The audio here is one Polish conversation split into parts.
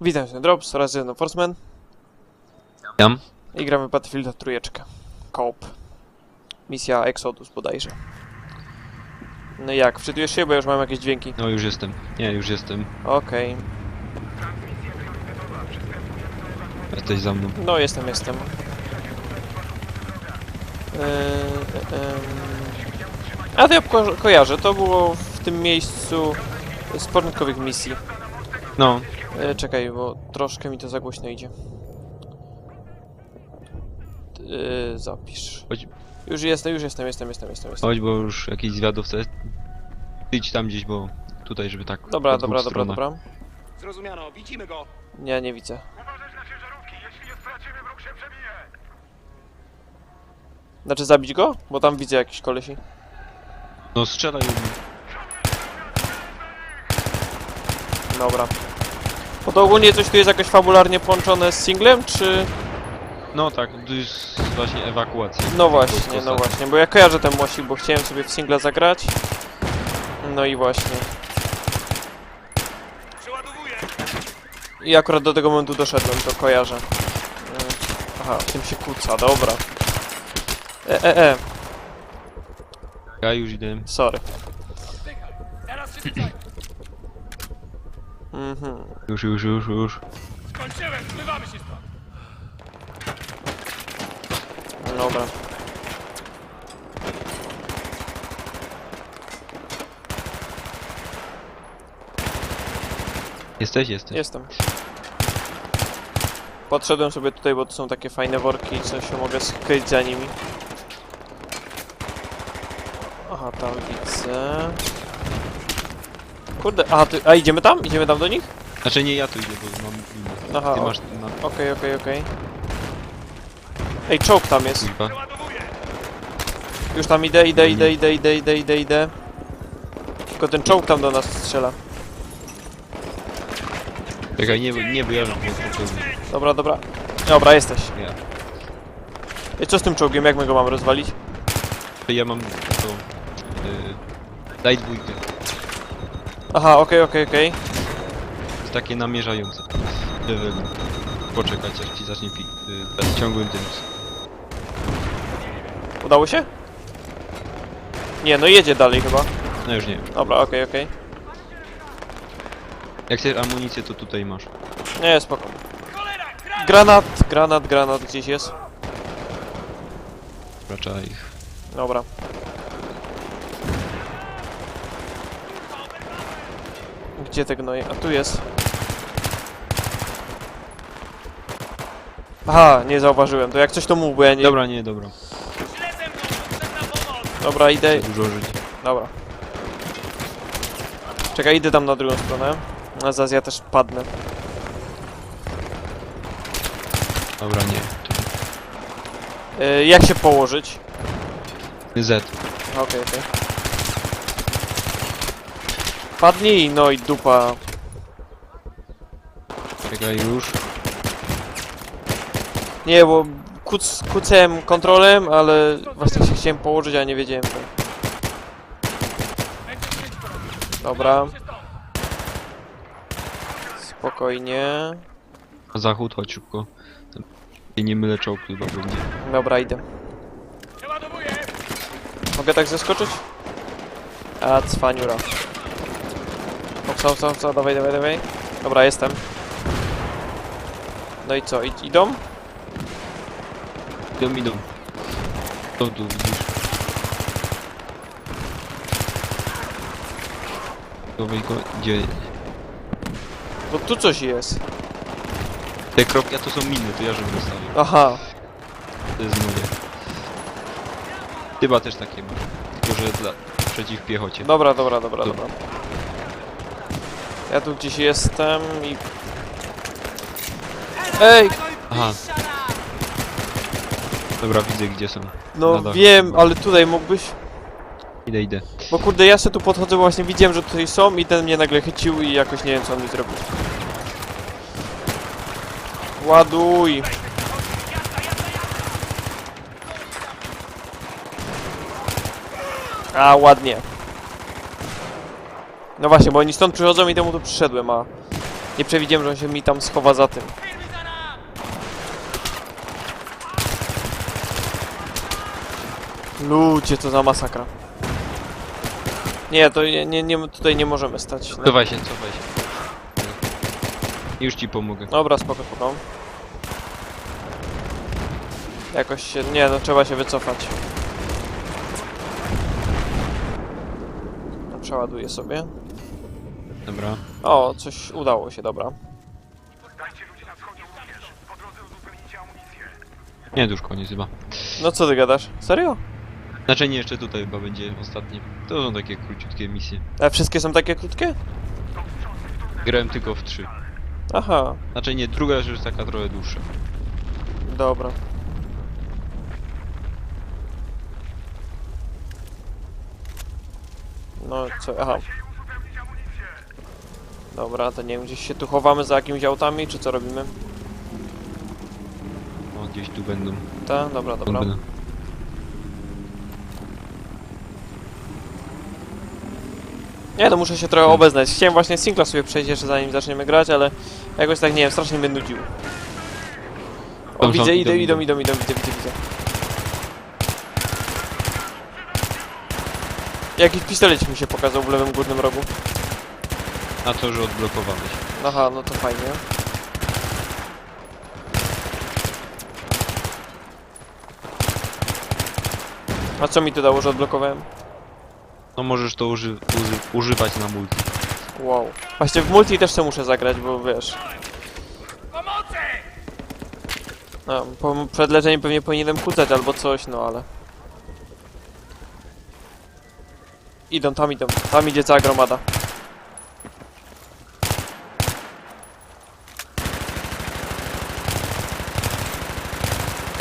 Witam się, Drops oraz jeden Forceman Jam. i gramy Battlefielda trójeczkę. Coop. Misja Exodus bodajże. No i jak, wczytujesz się, bo już mam jakieś dźwięki. No już jestem. Nie, już jestem. Okej, Jesteś za mną. no jestem, jestem. Yy, ym. A to ja ko kojarzę, to było w tym miejscu z początkowych misji. No, E, czekaj, bo troszkę mi to za głośno idzie. E, zapisz. Chodź. Już jestem, już jestem, jestem, jestem, jestem. jestem. chodź, bo już jakiś zwiadowca jest. Idź tam gdzieś, bo tutaj, żeby tak. Dobra, po dobra, dobra, stronach. dobra. Zrozumiano, widzimy go! Nie, nie widzę. Uważać na ciężarówki, jeśli je stracimy, wróg się przebije! Znaczy zabić go? Bo tam widzę jakiś kolesi. No strzelaj. Dobra. Bo to ogólnie coś tu jest jakoś fabularnie połączone z singlem, czy... No tak, to jest właśnie ewakuacja. No właśnie, no właśnie, bo ja kojarzę ten mosik, bo chciałem sobie w singla zagrać. No i właśnie. I akurat do tego momentu doszedłem, to kojarzę. Mm, Aha, tym się kłóca, dobra. E, e, e, Ja już idę. sorry. Teraz się tutaj! Mhm. Już, już, już, już. Skończyłem, zmywamy się stąd! Dobra. Jesteś, jesteś. Jestem. Podszedłem sobie tutaj, bo to są takie fajne worki, co się mogę skryć za nimi. Aha, tam widzę. Kurde, aha, ty, a idziemy tam? Idziemy tam do nich? Znaczy nie, ja tu idę, bo mam inny. Aha, Ty o- masz na Okej, okej, okej. Ej, czołg tam jest. Przeładowuję! Już tam idę, idę, idę, idę, idę, idę, idę, idę. Tylko ten czołg tam do nas strzela. Czekaj, nie, nie wyjadę. Dobra, dobra. Dobra, jesteś. Ja. Ej, co z tym czołgiem? Jak my go mamy rozwalić? Ja mam to... Yy, daj dwójkę. Aha, okej, okej, okej. jest takie namierzające. Żeby poczekać aż ci zacznie pi- y, ciągłym tym. Udało się? Nie, no jedzie dalej chyba. No już nie. Dobra, okej, okej. Jak chcesz amunicję, to tutaj masz. Nie, spoko. Granat, granat, granat gdzieś jest. Raczej ich. Dobra. Gdzie te gnoje? A tu jest. Aha, nie zauważyłem. To jak coś to mów, bo ja nie... Dobra, nie, dobra. Źle ze mną! Potrzebna pomoc! Dobra, idę... Dużo żyć. Dobra. Czekaj, idę tam na drugą stronę. A zaraz ja też padnę. Dobra, nie. Yy, jak się położyć? Z. Okej, okej. Padnij, no i dupa. Czekaj już. Nie, bo kuc, kucałem kontrolem, ale właśnie się chciałem położyć, a nie wiedziałem. Dobra, spokojnie. Na zachód, chodź szybko. I nie mylę czołg chyba będzie. Dobra, idę. Mogę tak zeskoczyć? A, cwaniura. Opsa, opsa, opsa, dawaj, dawaj, dawaj. Dobra, jestem. No i co, id idą? Idą, idą. To tu widzisz. Wyjko... Gdzie? Bo tu coś jest. Te kropki, a to są miny, to ja żebym zostawił. Aha, To jest moje. Chyba też takie masz. Tylko, że dla... przeciw piechocie. dobra, dobra, dobra, Dobra. dobra. Ja tu gdzieś jestem i... Ej, Aha. Dobra, widzę gdzie są. no wiem, ale tutaj mógłbyś... Idę, idę. Bo kurde, ja sobie tu podchodzę, bo właśnie widziałem, że tutaj są i ten mnie nagle chycił i jakoś nie wiem, co on mi zrobił. Ładuj! A, ładnie. No właśnie, bo oni stąd przychodzą i temu tu przyszedłem, a... Nie przewidziałem, że on się mi tam schowa za tym. Ludzie, to za masakra. Nie, to nie, nie, nie, tutaj nie możemy stać. Cofaj się, cofaj się. Już ci pomogę. Dobra, spoko, spoko. Jakoś się... Nie, no trzeba się wycofać. No, Przeładuję sobie. Dobra. O, coś udało się, dobra. Nie, to już koniec chyba. No co ty gadasz? Serio? Znaczy nie, jeszcze tutaj chyba będzie ostatnie. To są takie króciutkie misje. A wszystkie są takie krótkie? Grałem tylko w trzy. Aha, Znaczy nie, druga jest taka trochę dłuższa. dobra. No co, aha, Dajcie i uzupełnić amunicję. Dobra, to nie wiem, gdzieś się tu chowamy za jakimiś autami, czy co robimy? O, gdzieś tu będą. Ta, dobra, dobra. Będą. Nie, no muszę się trochę obeznać. Chciałem właśnie singla sobie przejść jeszcze zanim zaczniemy grać, ale jakoś tak, nie wiem, strasznie mnie nudził. O, widzę, idą, idą, idą, idą. idą, idą, widzę, widzę, widzę. Jakiś pistolet mi się pokazał w lewym górnym rogu. A to, że odblokowałeś. Aha, no to fajnie. A co mi to dało, że odblokowałem? No możesz to uży uży używać na multi. Wow. Właśnie w multi też to muszę zagrać, bo wiesz... No, po, przed leczeniem pewnie powinienem kucać albo coś, no ale... Idą, tam idą. Tam idzie cała gromada.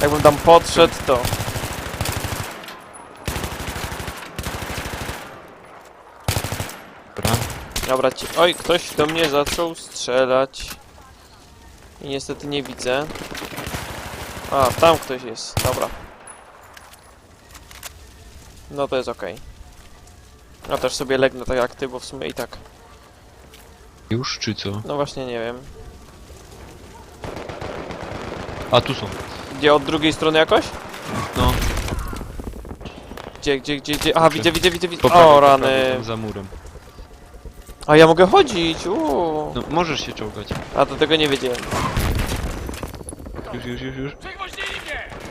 Jakbym tam podszedł, to... Dobra. Dobra, ci... Oj, ktoś do mnie zaczął strzelać. I niestety nie widzę. A, tam ktoś jest. Dobra. No to jest okej. No też sobie legnę tak jak ty, bo w sumie i tak. Już czy co? No właśnie nie wiem. A tu są. Gdzie od drugiej strony jakoś? No. Gdzie, gdzie, gdzie, gdzie? Aha, widzę, widzę, widzę, widzę. Po prawej, O, po rany. tam za murem. A ja mogę chodzić, uuu. No możesz się czołgać. A do tego nie wiedziałem. Już, już, już, już. Mnie!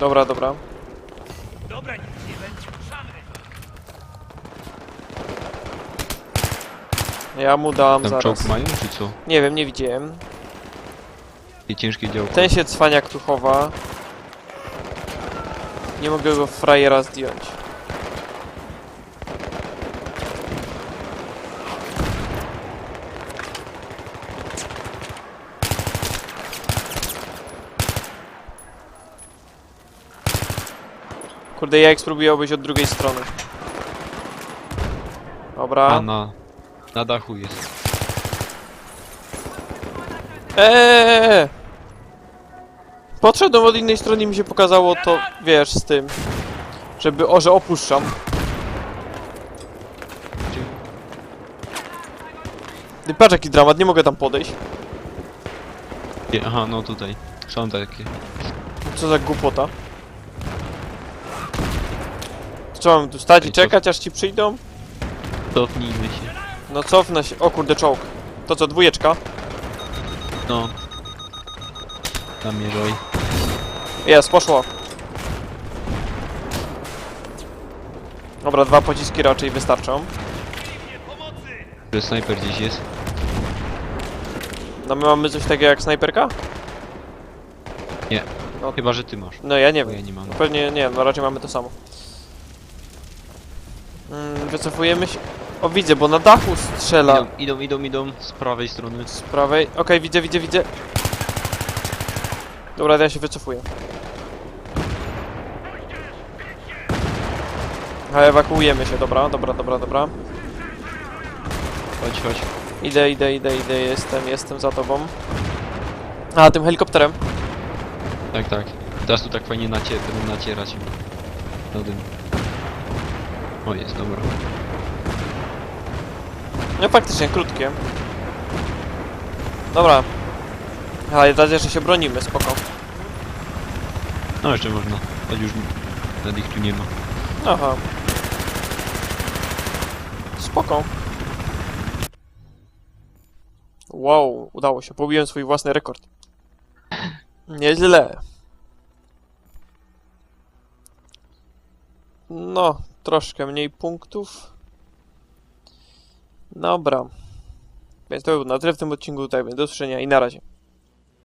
Dobra, dobra. Dobra, nic nie będzie. Ruszamy! Ja mu dam Tam zaraz. czołg mają czy co? Nie wiem, nie widziałem. I ciężkie działko. Ten się cwaniak tu chowa. Nie mogę go frajera zdjąć. Kurde, ja jak spróbuję obejść od drugiej strony. Dobra. A na... Na dachu jest. Eee! Podszedłem od innej strony i mi się pokazało to, wiesz, z tym. Żeby, o, że opuszczam. Ty patrz jaki dramat, nie mogę tam podejść. Gdzie? Aha, no tutaj. Są takie. Co za głupota. Co mam tu stać i Ej, co- czekać aż ci przyjdą? Cofnijmy się. No cofnę się. O kurde, czołg. To co, dwójeczka? No. Namierzaj. Jest, poszło. Dobra, dwa pociski raczej wystarczą. Nie! Że snajper gdzieś jest. No my mamy coś takiego jak snajperka? Chyba, że ty masz. No ja nie Bo wiem. ja nie mam. Pewnie nie, no raczej mamy to samo. Mm, wycofujemy się. O widzę, bo na dachu strzela Idą, idą, idą, idą z prawej strony. z prawej. Okej, widzę, widzę, widzę. Dobra, ja się wycofuję. A ewakuujemy się, dobra, dobra, dobra, dobra. Chodź, chodź. Idę, idę, idę, idę, jestem, jestem za tobą. A, tym helikopterem. Tak, tak. Teraz tu tak fajnie nacie będą nacierać. Na dym. O, jest, dobra. No faktycznie, krótkie. Dobra. Ale razie, że się bronimy, spoko. No jeszcze można. Choć już nad ich tu nie ma. Aha. Spoko. Wow, udało się. Pobiłem swój własny rekord. Nieźle. No, troszkę mniej punktów. Dobra. Więc to był na tyle w tym odcinku. Tak do usłyszenia i na razie.